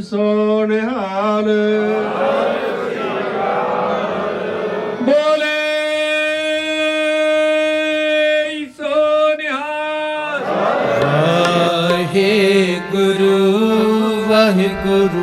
ਸੋਨਿਹਾਲ। ਬੋਲੇ ਸੋਨਿਹਾਲ। ਵਾਹਿਗੁਰੂ ਵਾਹਿਗੁਰੂ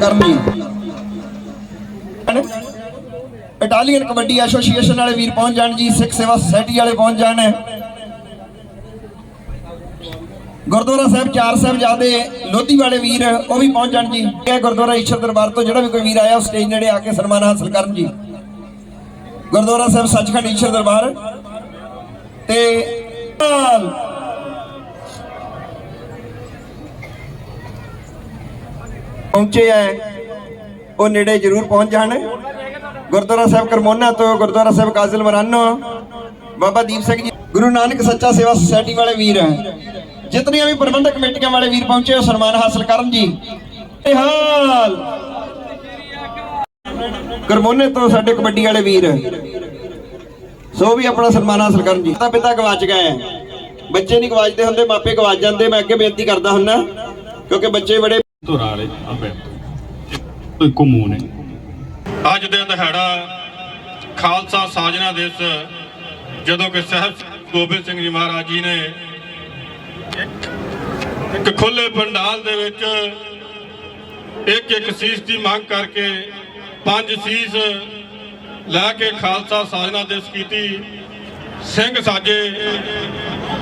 ਕਰਨ। Italian kabaddi association ਵਾਲੇ ਵੀਰ ਪਹੁੰਚ ਜਾਣ ਜੀ, ਸਿੱਖ ਸੇਵਾ ਸੁਸਾਇਟੀ ਵਾਲੇ ਪਹੁੰਚ ਜਾਣ। ਗੁਰਦੁਆਰਾ ਸਾਹਿਬ ਚਾਰ ਸਾਹਿਬਜ਼ਾਦੇ ਲੋਧੀ ਵਾਲੇ ਵੀਰ, ਉਹ ਵੀ ਪਹੁੰਚ ਜਾਣ ਜੀ। ਇਹ ਗੁਰਦੁਆਰਾ ਈਸ਼ਰ ਦਰਬਾਰ ਤੋਂ ਜਿਹੜਾ ਵੀ ਕੋਈ ਵੀਰ ਆਇਆ, ਉਹ ਸਟੇਜ ਨੇੜੇ ਆ ਕੇ ਸਨਮਾਨ ਹਾਸਲ ਕਰਨ ਜੀ। ਗੁਰਦੁਆਰਾ ਸਾਹਿਬ ਸੱਚਖੰਡ ਈਸ਼ਰ ਦਰਬਾਰ। ਤੇ ਪਹੁੰਚੇ ਆ। ਉਹ ਨੇੜੇ ਜ਼ਰੂਰ ਪਹੁੰਚ ਜਾਣ। ਗੁਰਦੁਆਰਾ ਸਾਹਿਬ ਕਰਮੋਨਾ ਤੋਂ ਗੁਰਦੁਆਰਾ ਸਾਹਿਬ ਕਾਜ਼ਲ ਮਰਾਨੋ। ਬਾਬਾ ਦੀਪ ਸਿੰਘ ਜੀ, ਗੁਰੂ ਨਾਨਕ ਸੱਚਾ ਸੇਵਾ ਸੁਸਾਇਟੀ ਵਾਲੇ ਵੀਰ। ਜਿਤਨੀਆਂ ਵੀ ਪ੍ਰਬੰਧਕ ਕਮੇਟੀਆਂ ਵਾਲੇ ਵੀਰ ਪਹੁੰਚੇ, ਉਹ ਸਨਮਾਨ ਹਾਸਲ ਕਰਨ ਜੀ। ਇਹ ਹਾਲ। ਕਰਮੋਨੇ ਤੋਂ ਸਾਡੇ ਕਬੱਡੀ ਵਾਲੇ ਵੀਰ। ਸੋ ਵੀ ਆਪਣਾ ਸਨਮਾਨ ਹਾਸਲ ਕਰਨ ਜੀ। ਤਾਂ ਪਿਤਾ ਗਵਾਚ ਗਏ। ਬੱਚੇ ਨਹੀਂ ਗਵਾਚਦੇ ਹੁੰਦੇ, ਮਾਪੇ ਗਵਾਚ ਜਾਂਦੇ। ਮੈਂ ਅੱਗੇ ਬੇਨਤੀ ਕਰਦਾ ਹੁੰਨਾ, ਕਿਉਂਕਿ ਬੱਚੇ ਬੜੇ ਧੁਰਾ ਵਾਲੇ ਅੰਬੇ ਤੋਂ ਅੱਜ ਦੇ ਦਿਹਾੜਾ ਖਾਲਸਾ ਸਾਜਨਾ ਦਿਵਸ, ਜਦੋਂ ਕਿ ਸਾਹਿਬ ਗੋਬਿੰਦ ਸਿੰਘ ਜੀ ਮਹਾਰਾਜ ਜੀ ਨੇ ਇੱਕ ਖੁੱਲੇ ਪੰਡਾਲ ਦੇ ਵਿੱਚ ਇੱਕ ਇੱਕ ਸੀਸ ਦੀ ਮੰਗ ਕਰਕੇ ਪੰਜ ਸੀਸ ਲੈ ਕੇ ਖਾਲਸਾ ਸਾਜਨਾ ਦਿਵਸ ਕੀਤੀ। ਸਿੰਘ ਸਾਜੇ,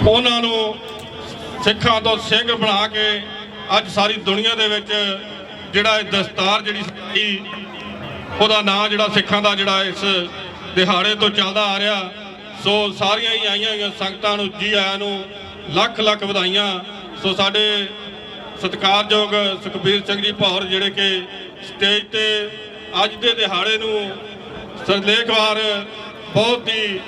ਉਹਨਾਂ ਨੂੰ ਸਿੱਖਾਂ ਤੋਂ ਸਿੰਘ ਬਣਾ ਕੇ ਅੱਜ ਸਾਰੀ ਦੁਨੀਆ ਦੇ ਵਿੱਚ ਜਿਹੜਾ ਇਹ ਦਸਤਾਰ ਜਿਹੜੀ ਸੀ ਉਹਦਾ ਨਾਂ ਜਿਹੜਾ ਸਿੱਖਾਂ ਦਾ ਜਿਹੜਾ ਇਸ ਦਿਹਾੜੇ ਤੋਂ ਚੱਲਦਾ ਆ ਰਿਹਾ, ਸੋ ਸਾਰੀਆਂ ਹੀ ਆਈਆਂ ਹੋਈਆਂ ਸੰਗਤਾਂ ਨੂੰ, ਜੀ ਆਇਆਂ ਨੂੰ ਲੱਖ ਲੱਖ ਵਧਾਈਆਂ। ਸੋ ਸਾਡੇ ਸਤਿਕਾਰਯੋਗ ਸੁਖਬੀਰ ਸਿੰਘ ਜੀ ਭੌਰ ਜਿਹੜੇ ਕਿ ਸਟੇਜ ਤੇ ਅੱਜ ਦੇ ਦਿਹਾੜੇ ਨੂੰ ਸਰਲੇਖਵਾਰ ਬਹੁਤ ਹੀ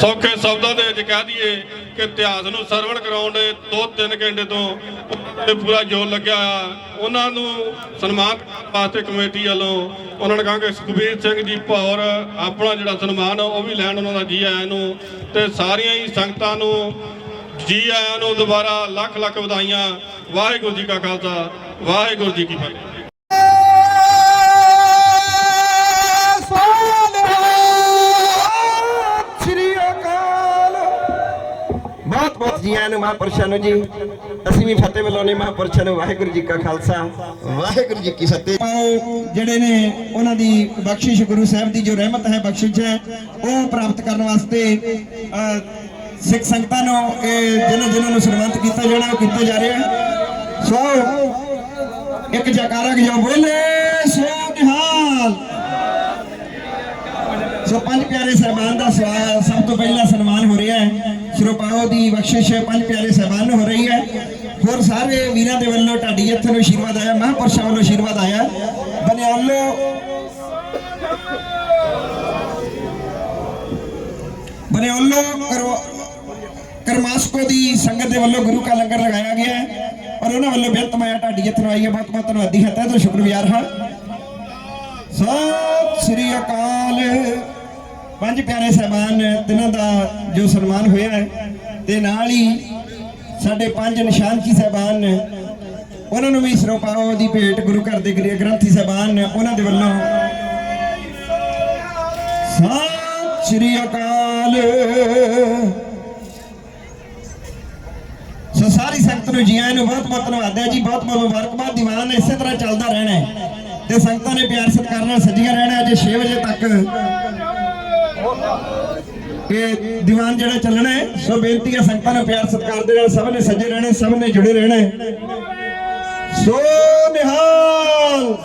ਸੌਖੇ ਸ਼ਬਦਾਂ ਦੇ ਵਿੱਚ ਕਹਿ ਦਈਏ ਕਿ ਇਤਿਹਾਸ ਨੂੰ ਸਰਵਣ ਕਰਾਉਣ ਦੇ 2-3 ਘੰਟੇ ਤੋਂ ਤੇ ਪੂਰਾ ਜੋਰ ਲੱਗਿਆ ਆ। ਉਹਨਾਂ ਨੂੰ ਸਨਮਾਨ ਵਾਸਤੇ ਕਮੇਟੀ ਵੱਲੋਂ ਉਹਨਾਂ ਨੇ ਕਹਾਂਗੇ ਸੁਖਬੀਰ ਸਿੰਘ ਜੀ ਭੌਰ ਆਪਣਾ ਜਿਹੜਾ ਸਨਮਾਨ ਉਹ ਵੀ ਲੈਣ ਉਹਨਾਂ ਦਾ ਜੀ ਆਇਆਂ ਨੂੰ ਤੇ ਸਾਰੀਆਂ ਹੀ ਸੰਗਤਾਂ ਨੂੰ ਜੀ ਆਇਆਂ ਨੂੰ ਦੁਬਾਰਾ ਲੱਖ ਲੱਖ ਵਧਾਈਆਂ। ਵਾਹਿਗੁਰੂ ਜੀ ਕਾ ਖਾਲਸਾ, ਵਾਹਿਗੁਰੂ ਜੀ ਕੀ ਫਤਿਹ। ਬਹੁਤ ਬਹੁਤ ਜੀ ਆਇਆਂ ਨੂੰ ਮਹਾਂਪੁਰਸ਼ਾਂ ਨੂੰ ਜੀ। ਅਸੀਂ ਵੀ ਫਤਿਹ ਬੁਲਾਉਣੇ ਮਹਾਂਪੁਰਸ਼ਾਂ ਨੂੰ। ਵਾਹਿਗੁਰੂ ਜੀ ਕਾ ਖਾਲਸਾ। ਵਾਹਿਗੁਰੂ ਜੀ ਕੀ ਫਤਿਹ। ਜਿਹੜੇ ਨੇ ਉਹਨਾਂ ਦੀ ਬਖਸ਼ਿਸ਼ ਗੁਰੂ ਸਾਹਿਬ ਦੀ ਜੋ ਰਹਿਮਤ ਹੈ ਬਖਸ਼ਿਸ਼ ਹੈ ਉਹ ਪ੍ਰਾਪਤ ਕਰਨ ਵਾਸਤੇ ਸਿੱਖ ਸੰਗਤਾਂ ਨੂੰ ਇਹ ਜਿਨ੍ਹਾਂ ਜਿਨ੍ਹਾਂ ਨੂੰ ਸਨਮਾਨਿਤ ਕੀਤਾ ਜਾਣਾ ਉਹ ਕੀਤਾ ਜਾ ਰਿਹਾ ਹੈ। ਸੋ ਇੱਕ ਜਕਾਰਾ ਜੋ ਬੋਲੇ ਸੋ ਨਿਹਾਲ। ਸੋ ਪੰਜ ਪਿਆਰੇ ਸਹਿਬਾਨ ਦਾ ਸਵਾ- ਸਭ ਤੋਂ ਪਹਿਲਾ ਸਨਮਾਨ ਹੋ ਰਿਹਾ ਹੈ। ਸਰੋਪਾਓ ਦੀ ਬਖਸ਼ਿਸ਼ ਪੰਜ ਪਿਆਰੇ ਸਹਿਬਾਨ ਨੂੰ ਹੋ ਰਹੀ ਹੈ। ਹੋਰ ਸਾਰੇ ਵੀਰਾਂ ਦੇ ਵੱਲੋਂ ਢਾਡੀ ਇੱਥੇ ਨੂੰ ਆਸ਼ੀਰਵਾਦ ਆਇਆ, ਮਹਾਂਪੁਰਸ਼ਾਂ ਵੱਲੋਂ ਆਸ਼ੀਰਵਾਦ ਆਇਆ। ਬਨਿਆਲੋ ਬਨਿਆਲੋ ਕਰਮਾਸਕੋ ਦੀ ਸੰਗਤ ਦੇ ਵੱਲੋਂ ਗੁਰੂ ਕਾ ਲੰਗਰ ਲਗਾਇਆ ਗਿਆ ਹੈ ਔਰ ਉਹਨਾਂ ਵੱਲੋਂ ਬੇਅੰਤ ਮਾਇਆ ਢਾਡੀ ਇੱਥੇ ਨੂੰ ਆਈ ਹੈ। ਬਹੁਤ ਬਹੁਤ ਧੰਨਵਾਦੀ ਹੈ। ਤਹਿ ਤੋਂ ਸ਼ੁਕਰਗੁਜ਼ਾਰ ਹਾਂ। ਸਤਿ ਸ੍ਰੀ ਅਕਾਲ। ਪੰਜ ਪਿਆਰੇ ਸਹਿਬਾਨ ਤਿੰਨਾਂ ਦਾ ਜੋ ਸਨਮਾਨ ਹੋਇਆ ਹੈ, ਤੇ ਨਾਲ ਹੀ ਸਾਡੇ ਪੰਜ ਨਿਸ਼ਾਨ ਕੀ ਸਹਿਬਾਨ ਨੇ ਉਹਨਾਂ ਨੂੰ ਵੀ ਸਰੋਪਾਓ ਦੀ ਭੇਟ ਗੁਰੂ ਘਰ ਦੇ ਗ੍ਰੰਥ ਗ੍ਰੰਥੀ ਸਹਿਬਾਨ ਨੇ ਉਹਨਾਂ ਦੇ ਵੱਲੋਂ। ਸਤਿ ਸ੍ਰੀ ਅਕਾਲ। ਸੋ ਸਾਰੀ ਸੰਗਤ ਨੂੰ ਜੀ ਆਇਆਂ ਨੂੰ ਬਹੁਤ ਬਹੁਤ ਧੰਨਵਾਦ ਹੈ ਜੀ, ਬਹੁਤ ਬਹੁਤ ਮੁਬਾਰਕਬਾਦ, ਦੀਵਾਨ ਇਸੇ ਤਰ੍ਹਾਂ ਚੱਲਦਾ ਰਹਿਣਾ ਹੈ। ਤੇ ਸੰਗਤਾਂ ਨੇ ਪਿਆਰ ਸਤਿਕਾਰ ਨਾਲ ਸੱਜੀਆਂ ਰਹਿਣਾ ਅਜੇ 6 ਵਜੇ ਤੱਕ। ਕਿ ਦੀਵਾਨ ਜਿਹੜਾ ਚੱਲਣਾ ਹੈ, ਸੋ ਬੇਨਤੀ ਹੈ ਸੰਗਤਾਂ ਨੂੰ ਪਿਆਰ ਸਤਿਕਾਰ ਦੇ ਨਾਲ ਸਭ ਨੇ ਸੱਜੇ ਰਹਿਣਾ ਸਭ ਨੇ ਜੁੜੇ ਰਹਿਣਾ ਸੋ ਨਿਹਾਲ!